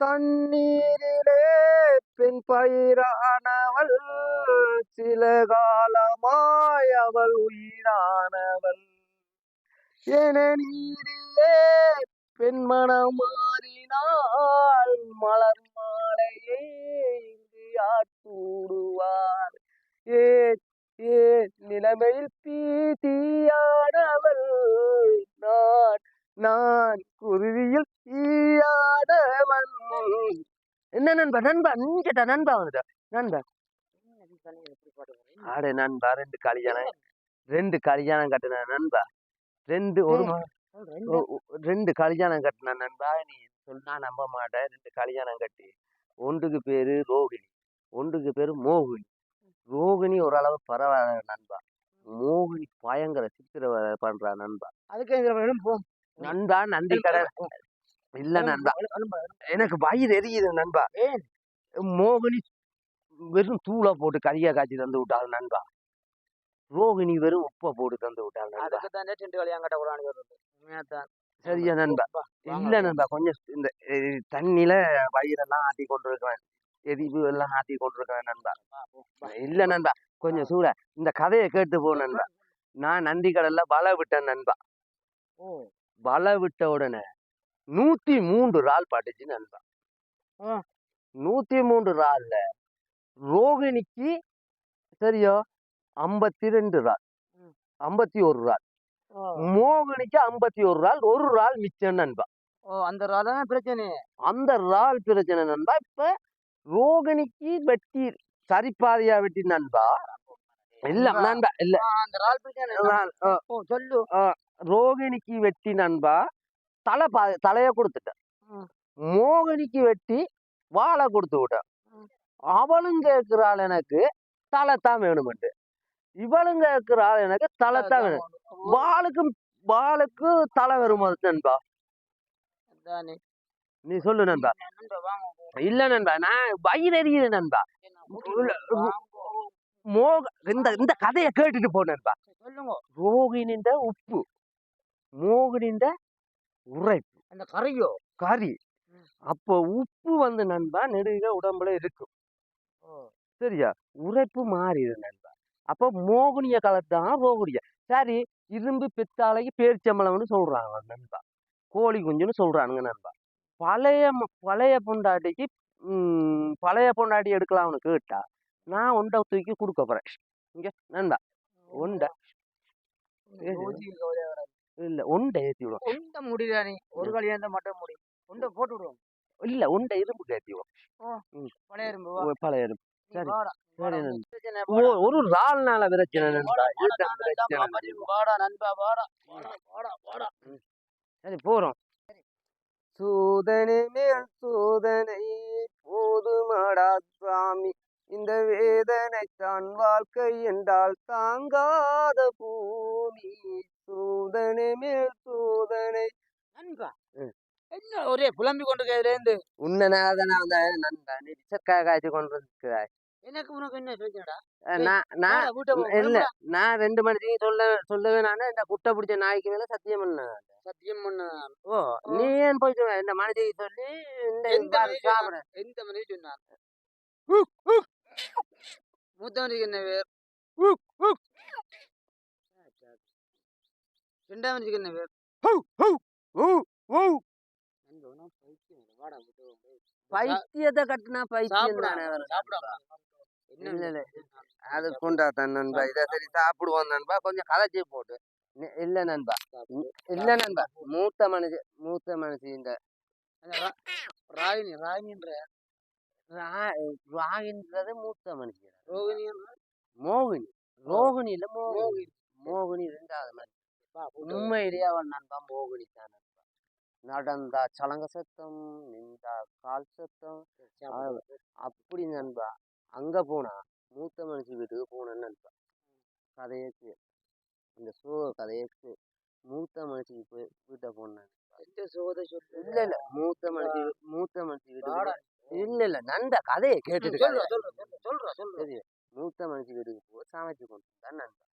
தண்ணீரிலே பெண் பயிரானவள் சில காலமாய் அவள் உயிரானவள். என நீரிலே பெண்மணம் மாறினால் மலர் மாலையே இங்கு யாத்தூடுவார் ஏ ஏ நிலைமையில் தீயானவள் என்ன நண்பா நண்பா நீங்கடா நண்பா வந்துட்டா. நண்பா. ஆடு நண்பா ரெண்டு கல்யாணம் ரெண்டு கல்யாணம் கட்டின நண்பா. ரெண்டு ஒரு ரெண்டு. கல்யாணம் கட்டின நண்பா நீ சொன்னா நம்ப மாட்டேன் ரெண்டு கல்யாணம் கட்டி. ஒன்றுக்கு பேரு ரோகிணி ஒன்றுக்கு பேரு மோகினி ரோகிணி ஓரளவு பரவாயில்ல நண்பா. மோகினி பயங்கர சித்திரவதை பண்றா நண்பா. அதுக்கு நண்பா நந்தி கடை இல்ல நண்பா. எனக்கு வயிறு எரியுது நண்பா? மோகினி வெறும் தூளை போட்டு கறியா காய்ச்சி தந்து விட்டாள் நண்பா. ரோகிணி வெறும் உப்பை போட்டு தந்து விட்டாள் நண்பா. சரியா நண்பா இல்ல நண்பா கொஞ்சம் இந்த தண்ணியில வயிறெல்லாம் ஆட்டி கொண்டிருக்கிறேன் எரிவு எல்லாம் ஆட்டி கொண்டிருக்கிறேன் நண்பா. இல்ல நண்பா கொஞ்சம் சூட. இந்த கதையை கேட்டு போ நண்பா. நான் நந்தி கடல்ல வலை விட்டேன் நண்பா. வலை விட்ட உடனே நூத்தி மூன்று இறால் பாட்டுச்சு நண்பா ஆ. நூத்தி மூன்று இறால்ல ரோகிணிக்கு சரியா ஐம்பத்தி ரெண்டு ம். ஐம்பத்தி ஒரு ஓ. மோகினிக்கு ஐம்பத்தி ஒரு இறால் ஒரு இறால் மிச்சம் நண்பா ஓ அந்த ராதான் பிரச்சனை? அந்த இறால் பிரச்சனை நண்பா இப்ப ரோகிணிக்கு வெட்டி சரிப்பாதையா வெட்டி நண்பா இல்ல நண்பா. இல்ல. ரால் சொல்லு. ரோகிணிக்கு வெட்டி நண்பா தலை பா தலைய கொடுத்துட்டேன். மோகினிக்கு வெட்டி வாழை கொடுத்து விட்டேன். அவளும் கேட்கிறாள் எனக்கு தலை தான் வேணுமெண்டு. இவளும் கேட்கிறாள் எனக்கு தலை தான் வேணும். வாளுக்கு வாளுக்கு தலை வருமா நண்பா. நீ சொல்லு நண்பா. இல்ல நண்பா நான் வயிறு எரியுது நண்பா. மோக இந்த இந்த கதையை கேட்டுட்டு போ நண்பா. சொல்லுங்க. ரோகிணின்ற உப்பு. மோகினின்ற உரைப்பு. அந்த கரையோ கறி. அப்போ உப்பு வந்து நண்பா நெடுக உடம்புல இருக்கும். சரியா? உரைப்பு மாறிடு நண்பா. அப்போ மோகினிய கலத்தான் ரோகிணிய சரி இரும்பு பித்தாளைக்கு பேரிச்சம்பளம்னு சொல்றாங்க நண்பா. கோழி குஞ்சுன்னு சொல்றானுங்க நண்பா. பழைய பழைய பொண்டாட்டிக்கு பழைய பொண்டாட்டி எடுக்கலாம்னு கேட்டா நான் உண்டை தூக்கி கொடுக்க போறேன். இங்க நண்பா. உண்டை. இல்ல உண்டை ஏத்தி விடுவோம் உண்டை முடியல நீ. ஒரு கல்யாணத்தை மட்டும் முடி. உண்டை போட்டு விடுவோம் இல்ல உண்டை இரும்பு ஏத்தி விடுவோம் பழைய இரும்பு. பழைய இரும்பு. சரி. ஒரு நாலு நாள பிரச்சனை சரி போறோம். சோதனை மேல் சோதனை போதுமடா சாமி. இந்த வேதனை தான் வாழ்க்கை என்றால் தாங்காத பூமி. சோதனை மேல் சோதனை. நண்பா. என்ன ஒரே புலம்பி கொண்டு இதுல இருந்து உன்னனாதனா அந்த நண்பா நீ சக்கா காய்ச்சி கொண்டு இருக்கிறாய் எனக்கு உனக்கு என்ன பிரச்சனைடா நான் நான் இல்ல ரெண்டு மணிக்கு சொல்ல சொல்லவே நானே இந்த குட்டை பிடிச்ச நாய்க்கு மேல சத்தியம் சத்தியம் பண்ண. ஓ நீ ஏன் போய் சொல்ல இந்த மனுஷிக்கு சொல்லி இந்த சாப்பிட. எந்த மூத்தவனுக்கு என்ன பேர் ரெண்டாம் மனுஷுக்கு என்ன பேர். பைத்தியத்தை கட்டினா பைத்தியம் தானே இல்ல, இல்ல. அது கொண்டாத்தான் நண்பா. இதை சரி சாப்பிடுவோம் நண்பா. கொஞ்சம் கதைச்சி போட்டு. இல்ல நண்பா. இல்ல நண்பா. மூத்த மனுஷன் மூத்த மனுஷன் இந்த அந்த ரா- ராகினி ராகினின்ற ரா- ராகின்றது மூத்த மனுஷன் ரோகிணி மோகினி. ரோகிணி இல்ல மோகினி. மோகினி. ரெண்டாவது மனுஷன். உண்மையிலேயே அவன் நண்பா மோகினி தான் நண்பா நடந்தா சலங்க சத்தம் நின்றா கால் சத்தம். அப்படி நண்பா. அங்க போனா மூத்த மனுஷன் வீட்டுக்கு போனேன்னு நண்பா. கதையை கேளு. இந்த சோ கதையை கேளு. மூத்த மனுஷிக்கு போய் வீட்டை போனேன். இல்ல இல்ல. மூத்த மனுஷி மூத்த மனுஷி வீட்டுக்கு இல்ல இல்ல நண்பா கதையை கேட்டுட்டு மூத்த மனுஷி வீட்டுக்கு போய் சமைச்சு கொண்டு நண்பா.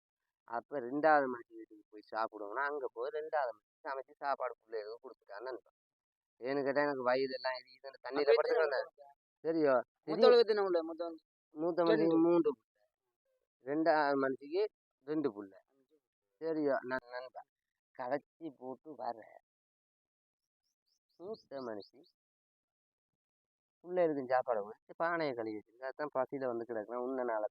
அப்ப ரெண்டாவது மனுஷி வீட்டுக்கு போய் சாப்பிடுவோம்னா அங்க போய் ரெண்டாவது மனுஷி சமைச்சு சாப்பாடு பிள்ளைகளுக்கு கொடுத்துட்டான் நண்பா. ஏன்னு கேட்டா எனக்கு வயிறு எல்லாம் எரியுது தண்ணியில படுத்துக்கிறேன் சரியோ மூத்த மனுஷிக்கு மூன்று புள்ள. ரெண்டாவது மனுஷிக்கு ரெண்டு புள்ள. சரியோ நான் நண்பா. களைச்சி போட்டு வர மூத்த மனுஷி உள்ளே இருக்கும் சாப்பாடு கொடுத்து பானையை கழுவி வச்சிருக்கேன். அதுதான் பசியில் வந்து கிடக்குறேன். உன்ன நாளை